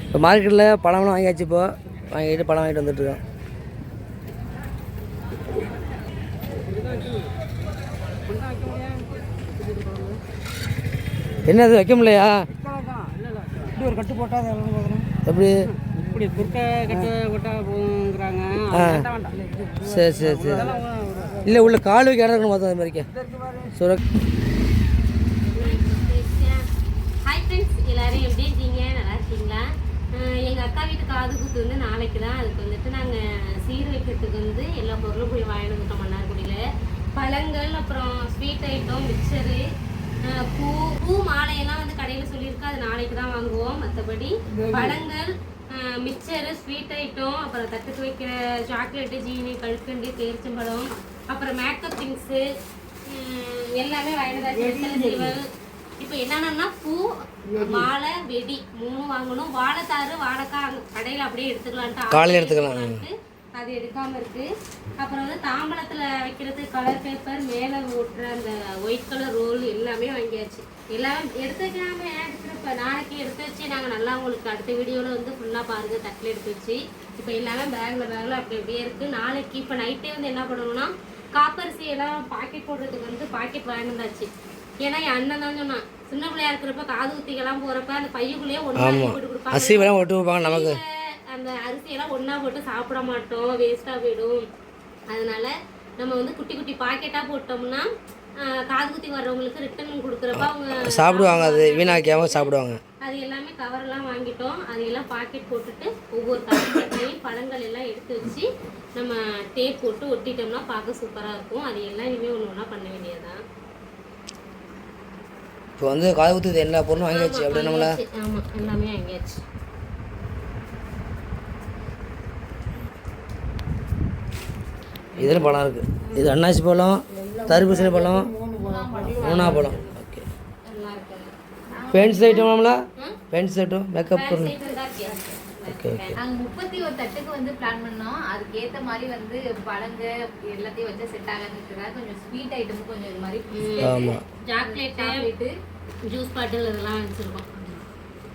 இப்போ மார்க்கெட்டில் பழம்லாம் வாங்கியாச்சு இப்போ. வாங்கிட்டு பழம் வாங்கிட்டு வந்துட்டுருக்கோம். என்ன அது வைக்க முடியலையா? இப்படி ஒரு கட்டு போட்டால் அது எப்படி? இப்படி குட்டை கட்டு போட்டால் போகுங்கிறாங்க சரி சரி சரி. இல்லை உள்ள கால் வைக்க இடம் இருக்கணும் பார்த்தா அது மாதிரிக்கா சுரக் ஹாய் ஃப்ரெண்ட்ஸ் எல்லாரும் எப்படி இருக்கீங்க? நல்லா இருக்கீங்களா? அஹ் எங்க அக்கா வீட்டு காது குத்து வந்து நாளைக்கு தான். அதுக்கு வந்துட்டு நாங்க சீர் வைக்கிறதுக்கு வந்து எல்லா பொருளும் போய் வாங்கிட்டு வந்துட்டோம் மன்னார்குடியில. பழங்கள் அப்புறம் ஸ்வீட் ஐட்டம் மிக்சரு பூ பூ மாலையெல்லாம் வந்து கடையில சொல்லியிருக்கா. அது நாளைக்கு தான் வாங்குவோம். மற்றபடி பழங்கள் மிக்சரு ஸ்வீட் ஐட்டம் அப்புறம் தட்டுக்கு வைக்கிற சாக்லேட்டு ஜீனி கல்கண்டு பேரிச்சம்பழம் அப்புறம் மேக்கப் திங்ஸு எல்லாமே வாங்கிட்டு இப்போ என்னன்னா பூ மாலை வெடி மூணு வாங்கணும். வாழைத்தாறு வாழைக்காய் அங்க கடையில அப்படியே எடுத்துக்கலான்ட்டு காலையில எடுத்துக்கலாம். அது எடுக்காம இருக்கு. அப்புறம் வந்து தாம்பளத்துல வைக்கிறது கலர் பேப்பர் மேல ஓட்டுற அந்த ஒயிட் கலர் ரோல் எல்லாமே வாங்கியாச்சு. எல்லாமே எடுத்து எடுத்துருப்ப நாளைக்கு எடுத்து வச்சு நாங்க நல்லா உங்களுக்கு அடுத்த வீடியோல வந்து ஃபுல்லா பாருங்க தட்டில் எடுத்து வச்சு. இப்போ எல்லாமே பேக்ல பேக்ல அப்படி அப்படியே இருக்கு. நாளைக்கு இப்போ நைட்டே வந்து என்ன பண்ணணும்னா காப்பரிசி எல்லாம் பாக்கெட் போடுறதுக்கு வந்து பாக்கெட் வாங்கிட்டு வந்தாச்சு. ஏன்னா என் அண்ணன் தான் சொன்னான் சின்ன பிள்ளையா இருக்கிறப்ப காது குத்திக்கெல்லாம் போறப்ப அந்த பையுக்குள்ளேயே ஆமாம் போட்டு கொடுப்பாங்க. நமக்கு. அந்த அரிசியெல்லாம் ஒண்ணா போட்டு சாப்பிட மாட்டோம் வேஸ்டா போயிடும். அதனால நம்ம வந்து குட்டி குட்டி பாக்கெட்டா போட்டோம்னா காது குத்தி வர்றவங்களுக்கு ரிட்டர்ன் கொடுக்குறப்ப அவங்க சாப்பிடுவாங்க அது வீணாக்காம சாப்பிடுவாங்க. அது எல்லாமே கவர்லாம் வாங்கிட்டோம். அதையெல்லாம் பாக்கெட் போட்டுட்டு ஒவ்வொரு பாக்கெட்லையும் பழங்கள் எல்லாம் எடுத்து வச்சு நம்ம டேப் போட்டு ஒட்டிட்டோம்னா பார்க்க சூப்பரா இருக்கும். அது எல்லாம் இனிமே ஒன்று ஒன்றா பண்ண வேண்டியதுதான். இப்போ வந்து காது குத்துது எல்லா பொருளும் வாங்கியாச்சு. அப்படி நம்மள வாங்கியாச்சு. ஆமா எல்லாமே வாங்கியாச்சு. இதில் பழம் இருக்குது இது அன்னாசி பழம் தர்பூசணி பழம் மூணா பழம். ஓகே எல்லாம் இருக்கு பென்ஸ் ஐட்டம் நம்மளா பென்ஸ் ஐட்டம் மேக்கப் பொருள்? ஓகே ஓகே நாங்க முப்பத்தி ஒரு தட்டுக்கு வந்து பிளான் பண்ணோம். அதுக்கு ஏத்த மாதிரி வந்து பழங்க எல்லாத்தையும் வச்சு செட் ஆகாதுன்றதுக்காக கொஞ்சம் ஸ்வீட் ஐட்டமும் கொஞ்சம் இது மாதிரி ஆமாம் சாக்லேட்டு சாக்லேட்டு ஜூஸ் பாட்டில் இதெல்லாம் வச்சிருக்கோம்.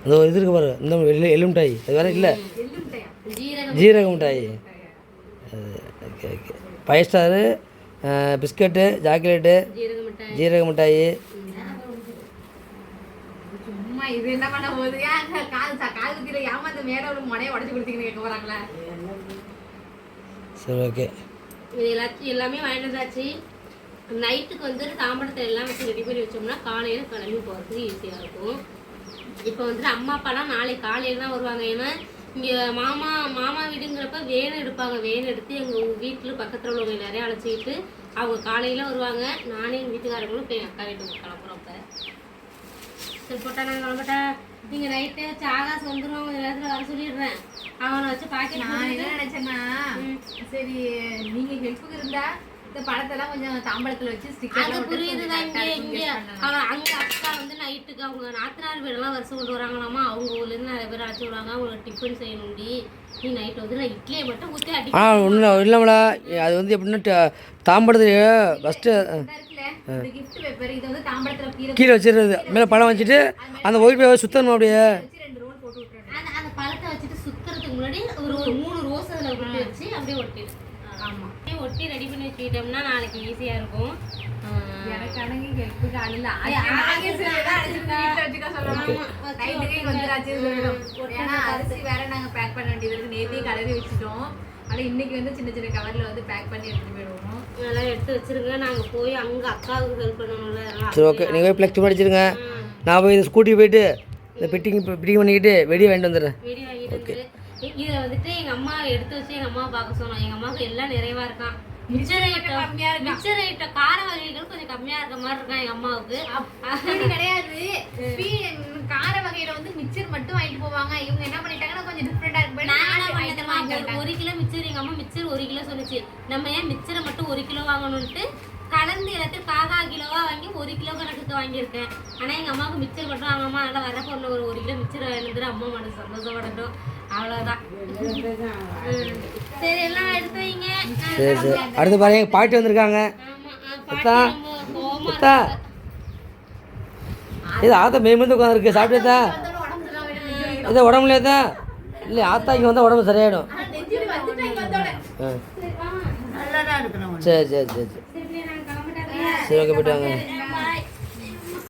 இந்த ஒரு இது இருக்கு பாரு. இந்த எள்ளு மிட்டாய் அது வேற இல்லை ஜீரகம். ஜீரக மிட்டாய் அது okay okay five star biscuit chocolate ஜீரக மிட்டாய். இது என்ன பண்ண போகுது? காது காது குத்திர ஏமாந்த மேடம் முனைய உடச்சு கொடுத்தீங்கன்னு கேட்க சரி ஓகே. இது எல்லாத்தையும் எல்லாமே வாங்கிட்டு வந்தாச்சு. நைட்டுக்கு வந்துட்டு தாம்பரத்தை எல்லாம் வச்சு ரெடி பண்ணி வச்சோம்னா காலையில் கிளம்பி போகிறதுக்கு ஈஸியாக இருக்கும். இப்போ வந்துட்டு அம்மா அப்பாலாம் நாளை காலையில் தான் வருவாங்க. ஏன்னா இங்கே மாமா மாமா வீடுங்கிறப்ப வேன் எடுப்பாங்க. வேன் எடுத்து எங்கள் வீட்டில் பக்கத்தில் உள்ளவங்க எல்லாரையும் அழைச்சிக்கிட்டு அவங்க காலையில் வருவாங்க. நானே எங்கள் வீட்டுக்காரங்களும் இப்போ எங்கள் அக்கா வீட்டுக்கு கிளம்புறோம் இப்போ. சரி போட்டா நான் கிளம்பட்டா. நீங்கள் நைட்டு வச்சு ஆகாஷ் வந்துடும் அவங்க நேரத்தில் வர சொல்லிடுறேன். அவனை வச்சு பாக்கெட் நான் என்ன நினைச்சேன்னா சரி நீங்க ஹெல்ப்புக்கு இருந்தா இந்த படத்தெல்லாம் கொஞ்சம் தாம்பளத்துல வச்சு ஸ்டிக்கர் புரியுதுதான் இங்க இங்க. அவன் அங்க அக்கா வந்து நைட்டுக்கு அவங்க நாத்தனார் வீடெல்லாம் வருஷம் கொண்டு வராங்களாமா? அவங்க ஊர்ல இருந்து நிறைய பேர் அழைச்சி விடுவாங்க அவங்களுக்கு டிஃபன் செய்யணும்டி. நீ நைட் வந்து நான் இட்லியை மட்டும் ஊற்றி அடி ஆ ஒன்றும் இல்லைம்ல அது வந்து எப்படின்னா ட- தாம்பரத்து ஃபஸ்ட்டு இது வந்து கீழே கீழே வச்சிடுறது மேலே பழம் வச்சுட்டு அந்த ஒயிட் பேப்பர் சுத்தணும் அப்படியே. வச்சு ரெண்டு ரோல் போட்டு விட்டுறேன் அந்த அந்த பழத்தை வச்சுட்டு சுத்துறதுக்கு முன்னாடி ஒரு ஒரு மூணு ரோஸ் அதில் ஒட்டி வச்சு அப்படியே ஒட்டிடு. ஆமா. அப்படியே ஒட்டி ரெடி பண்ணி வச்சுக்கிட்டோம்னா நாளைக்கு ஈஸியா இருக்கும். எனக்கு அடங்கி ஹெல்ப்புக்கு ஆள் இல்ல ஏய், ஆகாஷ் ஏன்னா அரிசி வேற நாங்க பேக் பண்ண வேண்டியது இருக்கு. நேத்தே கலரி வச்சுட்டோம். ஆனா இன்னைக்கு வந்து சின்ன சின்ன கவர்ல வந்து பேக் பண்ணி எடுத்துட்டு போயிடுவோம். அதெல்லாம் எடுத்து வச்சிருங்க. நாங்க போய் அங்க அக்காவுக்கு ஹெல்ப் பண்ணணும்ல. சரி ஓகே நீங்கள் போய் ப்ளக்ஸ் படிச்சிருங்க. நான் போய் இந்த ஸ்கூட்டி போயிட்டு இந்த பெட்டிங் பெட்டிங் பண்ணிக்கிட்டு வெடி வாங்கிட்டு வந்துடுறேன். வெடி வாங்கிட்டு இதை வந்துட்டு எங்க அம்மா எடுத்து வச்சு எங்க அம்மாவை பார்க்க சொன்னோம் எங்க அம்மாவுக்கு எல்லாம் நிறைவா இருக்கான். மிச்சர் ஐட்டம் கார வகைகள் கொஞ்சம் கம்மியா இருக்க மாதிரி இருக்கான் எங்க அம்மாவுக்கு? அப்படி கிடையாது. கார வகையில வந்து மிச்சர் மட்டும் வாங்கிட்டு போவாங்க. இவங்க என்ன பண்ணிட்டாங்கன்னா கொஞ்சம் டிஃப்ரெண்டா இருக்கு. ஒரு- கிலோ மிச்சர் எங்க அம்மா மிச்சர் ஒரு கிலோ சொன்னுச்சு நம்ம ஏன் மிச்சரை மட்டும் ஒரு கிலோ வாங்கணும்ட்டு கலந்து எல்லாத்தையும் காகா கிலோவா வாங்கி ஒரு கிலோ கணக்குக்கு வாங்கியிருக்கேன். ஆனா எங்க அம்மாவுக்கு மிச்சர் மட்டும் வாங்கம்மா நல்லா வர பொண்ணு ஒரு ஒரு கிலோ மிச்சர் வாங்கிட்டு அம்மா மனசு சந்தோஷப்படட்டும். சரி எல்லாம் எடுத்து வைங்க. நான் சரி சரி. அடுத்து பாருங்க பாட்டி வந்திருக்காங்க. கோவமா அத்தா இது ஆத்தா மேம்பந்து உட்காந்துருக்கு சாப்பிட்டேதா இது உடம்புலையா தான் இல்லை ஆத்தாக்கி வந்தால் உடம்பு சரியாயிடும். சரி, சரி சரி சரி ஓகே போயிட்டு வாங்க.